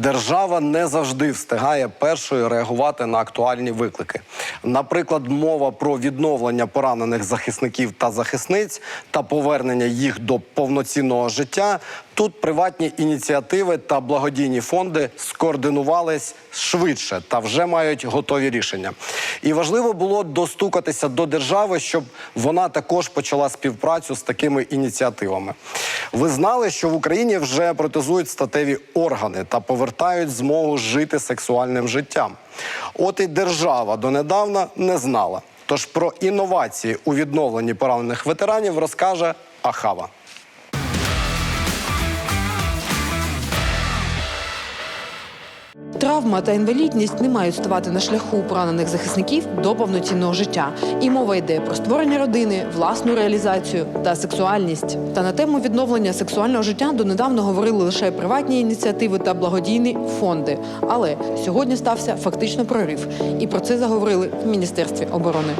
держава не завжди встигає першою реагувати на актуальні виклики. Наприклад, мова про відновлення поранених захисників та захисниць та повернення їх до повноцінного життя. Тут приватні ініціативи та благодійні фонди скоординувались швидше та вже мають готові рішення. І важливо було достукатися до держави, щоб вона також почала співпрацю з такими ініціативами. Ви знали, що в Україні вже протезують статеві органи та повертають змогу жити сексуальним життям. От і держава донедавна не знала. Тож про інновації у відновленні поранених ветеранів розкаже Ахава. Травма та інвалідність не мають ставати на шляху поранених захисників до повноцінного життя. І мова йде про створення родини, власну реалізацію та сексуальність. Та на тему відновлення сексуального життя донедавна говорили лише приватні ініціативи та благодійні фонди. Але сьогодні стався фактично прорив, і про це заговорили в міністерстві оборони.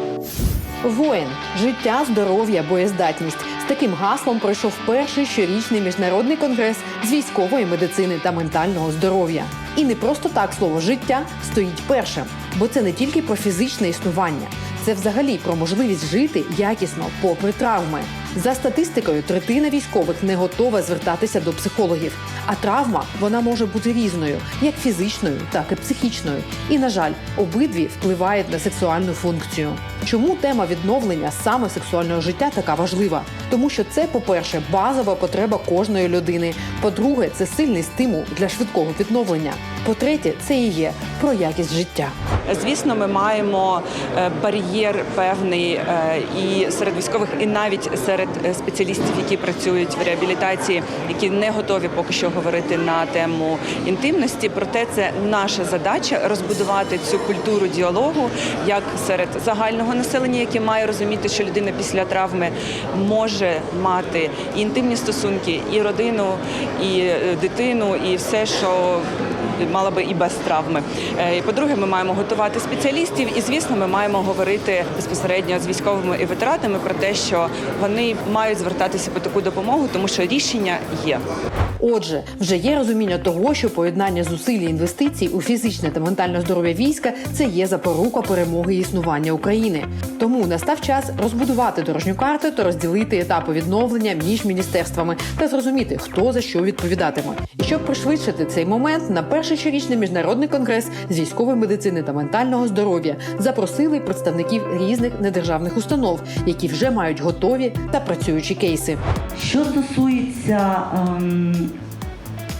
Воїн, життя, здоров'я, боєздатність. З таким гаслом пройшов перший щорічний міжнародний конгрес з військової медицини та ментального здоров'я. І не просто так слово життя стоїть першим, бо це не тільки про фізичне існування, це взагалі про можливість жити якісно попри травми. За статистикою, третина військових не готова звертатися до психологів. А травма вона може бути різною, як фізичною, так і психічною. І, на жаль, обидві впливають на сексуальну функцію. Чому тема відновлення саме сексуального життя така важлива? Тому що це, по-перше, базова потреба кожної людини. По-друге, це сильний стимул для швидкого відновлення. По-третє, це і є про якість життя. Звісно, ми маємо е, бар'єр певний е, і серед військових, і навіть серед е, спеціалістів, які працюють в реабілітації, які не готові поки що говорити на тему інтимності. Проте це наша задача розбудувати цю культуру діалогу як серед загального населення, яке має розуміти, що людина після травми може мати і інтимні стосунки, і родину, і дитину, і все, що мала би і без травми. Е, по-друге, ми маємо готувати спеціалістів, і звісно, ми маємо говорити безпосередньо з військовими і ветеранами про те, що вони мають звертатися по таку допомогу, тому що рішення є. Отже, вже є розуміння того, що поєднання зусиль і інвестицій у фізичне та ментальне здоров'я війська це є запорука перемоги і існування України. Тому настав час розбудувати дорожню карту та розділити етапи відновлення між міністерствами та зрозуміти, хто за що відповідатиме. І щоб пришвидшити цей момент, на перший щорічний міжнародний конгрес з військової медицини та ментального здоров'я запросили представників різних недержавних установ, які вже мають готові та працюючі кейси. Що стосується ем,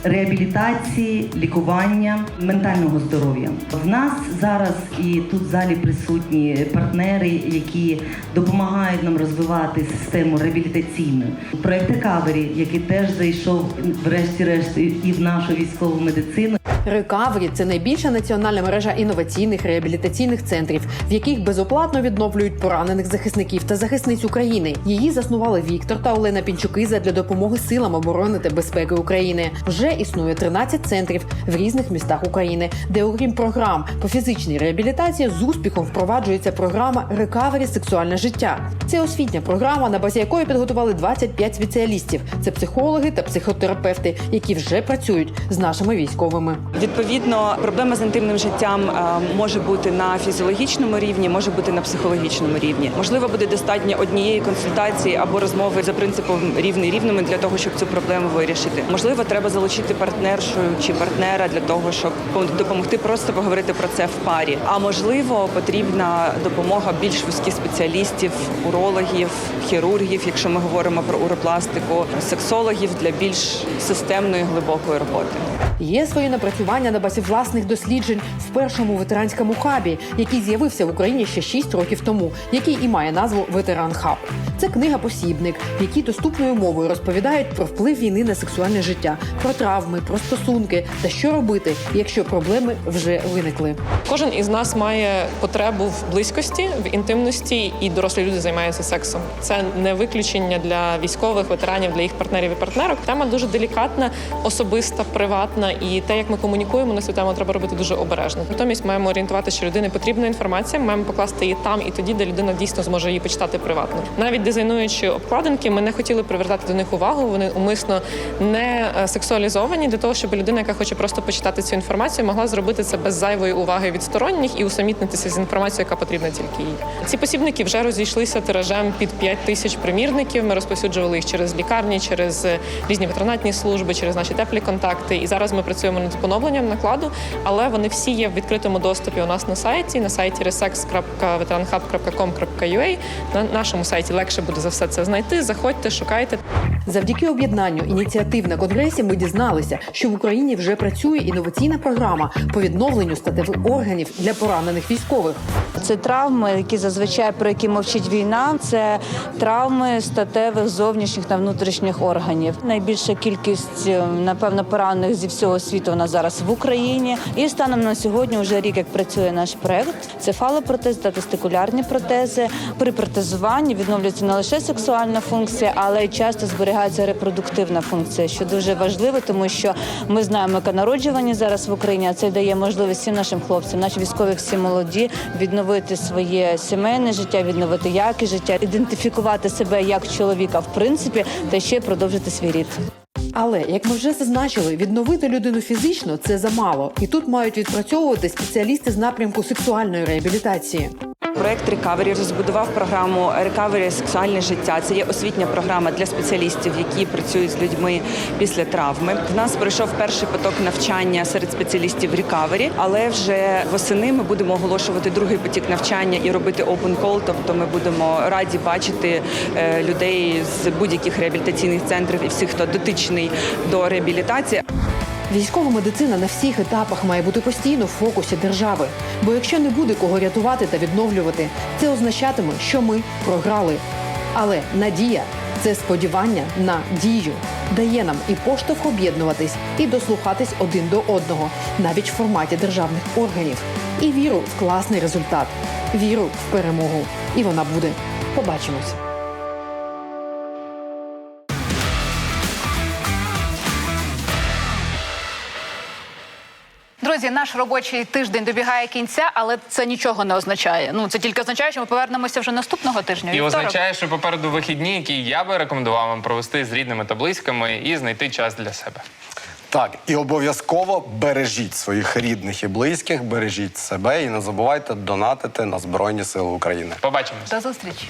реабілітації, лікування, ментального здоров'я, в нас зараз і тут в залі присутні партнери, які допомагають нам розвивати систему реабілітаційну. Проект Recovery, який теж зайшов врешті-решт і в нашу військову медицину. Рекавері це найбільша національна мережа інноваційних реабілітаційних центрів, в яких безоплатно відновлюють поранених захисників та захисниць України. Її заснували Віктор та Олена Пінчуки задля допомоги силам оборони та безпеки України. Вже існує 13 центрів в різних містах України, де, окрім програм по фізичній реабілітації, з успіхом впроваджується програма Рекавері сексуальне життя. Це освітня програма, на базі якої підготували 25 спеціалістів. Це психологи та психотерапевти, які вже працюють з нашими військовими. Відповідно, проблема з інтимним життям е, може бути на фізіологічному рівні, може бути на психологічному рівні. Можливо, буде достатньо однієї консультації або розмови за принципом рівний рівними для того, щоб цю проблему вирішити. Можливо, треба залучити партнершу чи партнера для того, щоб допомогти просто поговорити про це в парі. А можливо, потрібна допомога більш вузьких спеціалістів, урологів, хірургів, якщо ми говоримо про уропластику, сексологів для більш системної глибокої роботи. Є свої напрацювання на базі власних досліджень в першому ветеранському хабі, який з'явився в Україні ще 6 років тому, який і має назву Ветеран Хаб. Це книга-посібник, в якій доступною мовою розповідають про вплив війни на сексуальне життя, про травми, про стосунки та що робити, якщо проблеми вже виникли. Кожен із нас має потребу в близькості, в інтимності, і дорослі люди займаються сексом. Це не виключення для військових ветеранів, для їх партнерів і партнерок. Тема дуже делікатна, особиста, приватна і те, як ми комунікуємо на цю тему, треба робити дуже обережно. Натомість маємо орієнтувати, що людині потрібна інформація. Маємо покласти її там і тоді, де людина дійсно зможе її почитати приватно. Навіть дизайнуючи обкладинки, ми не хотіли привертати до них увагу. Вони умисно не е, сексуалізовані для того, щоб людина, яка хоче просто почитати цю інформацію, могла зробити це без зайвої уваги від сторонніх і усамітнитися з інформацією, яка потрібна тільки їй. Ці посібники вже розійшлися тиражем під 5 тисяч примірників. Ми розповсюджували їх через лікарні, через е, різні патронатні служби, через наші теплі контакти. І зараз ми працюємо над поновленням накладу, але вони всі є в відкритому доступі у нас на сайті, на сайті resex.veteranhub.com.ua. На нашому сайті легше буде за все це знайти. Заходьте, шукайте. Завдяки об'єднанню ініціатив на конгресі ми дізналися, що в Україні вже працює інноваційна програма по відновленню статевих органів для поранених військових. Це травми, які зазвичай про які мовчить війна. Це травми статевих зовнішніх та внутрішніх органів. Найбільша кількість, е, напевно, поранених зі всього світу вона зараз в Україні. І станом на сьогодні, вже рік як працює наш проект. Це фалопротези та тестикулярні протези. При протезуванні відновлюється не лише сексуальна функція, але й часто зберігається репродуктивна функція, що дуже важливо, тому що ми знаємо, яка народжуваність зараз в Україні. А це дає можливість всім нашим хлопцям, наші військові всі молоді, відновити своє сімейне життя, відновити якість життя, ідентифікувати себе як чоловіка, в принципі, та ще продовжити свій рід. Але як ми вже зазначили, відновити людину фізично це замало, і тут мають відпрацьовувати спеціалісти з напрямку сексуальної реабілітації. Проект Recovery розбудував програму Recovery сексуальне життя. Це є освітня програма для спеціалістів, які працюють з людьми після травми. В нас пройшов перший поток навчання серед спеціалістів Recovery, але вже восени ми будемо оголошувати другий потік навчання і робити open call, Тобто ми будемо раді бачити е, людей з будь-яких реабілітаційних центрів і всіх, хто дотичний до реабілітації. Військова медицина на всіх етапах має бути постійно в фокусі держави. Бо якщо не буде кого рятувати та відновлювати, це означатиме, що ми програли. Але надія це сподівання на дію, дає нам і поштовх об'єднуватись, і дослухатись один до одного, навіть в форматі державних органів. І віру в класний результат, віру в перемогу. І вона буде. Побачимось. Друзі, наш робочий тиждень добігає кінця, але це нічого не означає. Ну це тільки означає, що ми повернемося вже наступного тижня. І вівторок. означає, що попереду вихідні, які я би рекомендував вам провести з рідними та близькими і знайти час для себе. Так, і обов'язково бережіть своїх рідних і близьких, бережіть себе і не забувайте донатити на Збройні Сили України. Побачимось. До зустрічі.